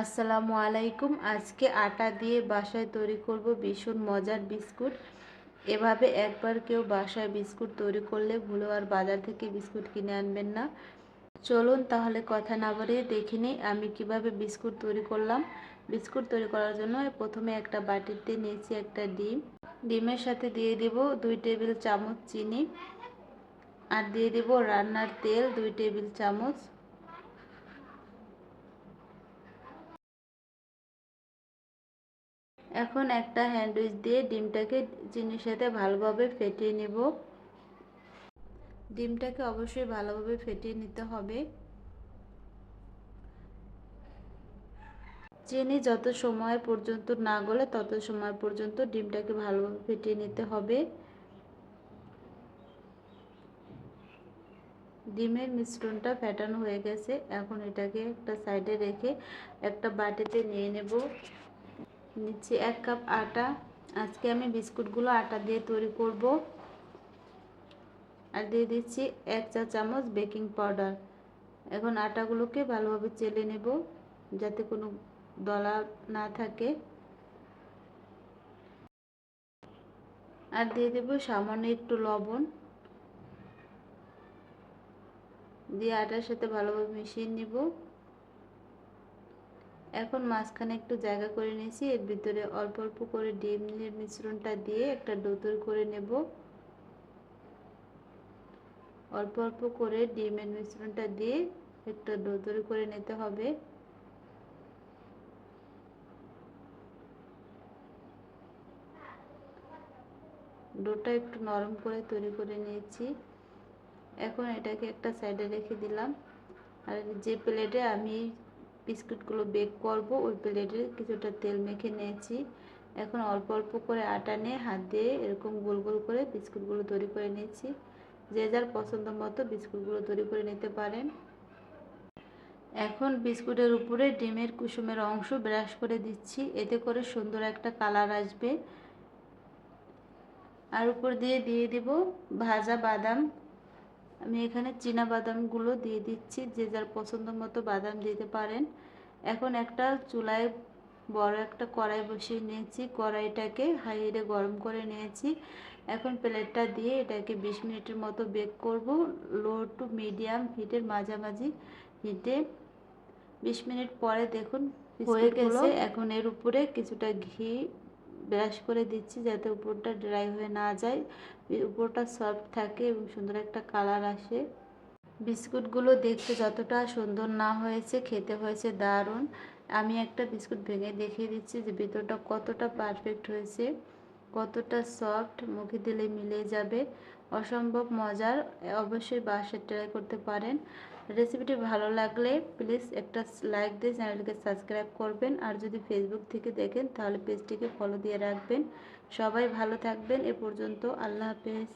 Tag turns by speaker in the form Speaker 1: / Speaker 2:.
Speaker 1: আসসালামু আলাইকুম। আজকে আটা দিয়ে বাসায় তৈরি করব ভীষণ মজার বিস্কুট। এভাবে একবার কেউ বাসায় বিস্কুট তৈরি করলে ভুলো আর বাজার থেকে বিস্কুট কিনে আনবেন না। চলুন তাহলে কথা না বলে দেখে আমি কীভাবে বিস্কুট তৈরি করলাম। বিস্কুট তৈরি করার জন্য প্রথমে একটা বাটিতে নিয়েছি একটা ডিম। ডিমের সাথে দিয়ে দিব দুই টেবিল চামচ চিনি। আর দিয়ে দিব রান্নার তেল দুই টেবিল চামচ। এখন একটা হ্যান্ডউইচ দিয়ে ডিমটাকে চিনির সাথে ভালোভাবে ফেটিয়ে নেব। ডিমটাকে অবশ্যই ভালোভাবে ফেটিয়ে নিতে হবে। চিনি যত সময় পর্যন্ত না গলে তত সময় পর্যন্ত ডিমটাকে ভালোভাবে ফেটিয়ে নিতে হবে। ডিমের মিশ্রণটা ফ্যাটানো হয়ে গেছে। এখন এটাকে একটা সাইডে রেখে একটা বাটিতে নিয়ে নেব। নিচ্ছি এক কাপ আটা। আজকে আমি বিস্কুটগুলো আটা দিয়ে তৈরি করব। আর দিয়ে দিচ্ছি এক চা চামচ বেকিং পাউডার। এখন আটাগুলোকে ভালোভাবে চেলে নেব যাতে কোনো দলা না থাকে। আর দিয়ে দেব সামান্য একটু লবণ। দিয়ে আটার সাথে ভালোভাবে মিশিয়ে নিব। এখন মাঝখানে একটু জায়গা করে নিয়েছি, এর ভিতরে অল্প অল্প করে ডিমের মিশ্রণটা দিয়ে একটা ডো তৈরি করে নেব। অল্প অল্প করে ডিমের মিশ্রণটা দিয়ে একটা ডো তৈরি করে নিতে হবে। ডোটা একটু নরম করে তৈরি করে নিয়েছি। এখন এটাকে একটা সাইডে রেখে দিলাম। আর যে প্লেটে আমি বিস্কুটগুলো বেক করব। ওই প্লেটে কিছুটা তেল মেখে নিয়েছি। এখন অল্প অল্প করে আটা নিয়ে হাত দিয়ে এরকম গোল গোল করে বিস্কুটগুলো তৈরি করে নিয়েছি। যে যার পছন্দ মতো বিস্কুটগুলো তৈরি করে নিতে পারেন। এখন বিস্কুটের উপরে ডিমের কুসুমের অংশ ব্রাশ করে দিচ্ছি। এতে করে সুন্দর একটা কালার আসবে। আর উপর দিয়ে দিয়ে দিব ভাজা বাদাম। আমি এখানে চীনা বাদামগুলো দিয়ে দিচ্ছি যে যার পছন্দ মতো বাদাম দিতে পারেন। এখন একটা চুলায় বড় একটা কড়াই বসিয়ে নিয়েছি। কড়াইটাকে হাই হিটে গরম করে নিয়েছি। এখন প্লেটটা দিয়ে এটাকে বিশ মিনিটের মতো বেক করব। লো টু মিডিয়াম হিটের মাঝামাঝি হিটে। বিশ মিনিট পরে দেখুন হয়ে গেছে। এখন এর উপরে কিছুটা ঘি ব্রাশ করে দিচ্ছি যাতে উপরটা ড্রাই হয়ে না যায়। উপরটা সফট থাকে এবং সুন্দর একটা কালার আসে। বিস্কুটগুলো দেখতে যতটা সুন্দর না হয়েছে, খেতে হয়েছে দারুণ। আমি একটা বিস্কুট ভেঙে দেখিয়ে দিচ্ছি যে ভিতরটা কতটা পারফেক্ট হয়েছে। কতটা সফট মুখে দিলে মিলে যাবে? অসম্ভব মজার, অবশ্যই বাসায় ট্রাই করতে পারেন। রেসিপিটি ভালো লাগলে প্লিজ একটা লাইক দিয়ে চ্যানেলটিকে সাবস্ক্রাইব করবেন। আর যদি ফেসবুক থেকে দেখেন, তাহলে পেজটিকে ফলো দিয়ে রাখবেন। সবাই ভালো থাকবেন। এ পর্যন্ত আল্লাহ হাফেজ।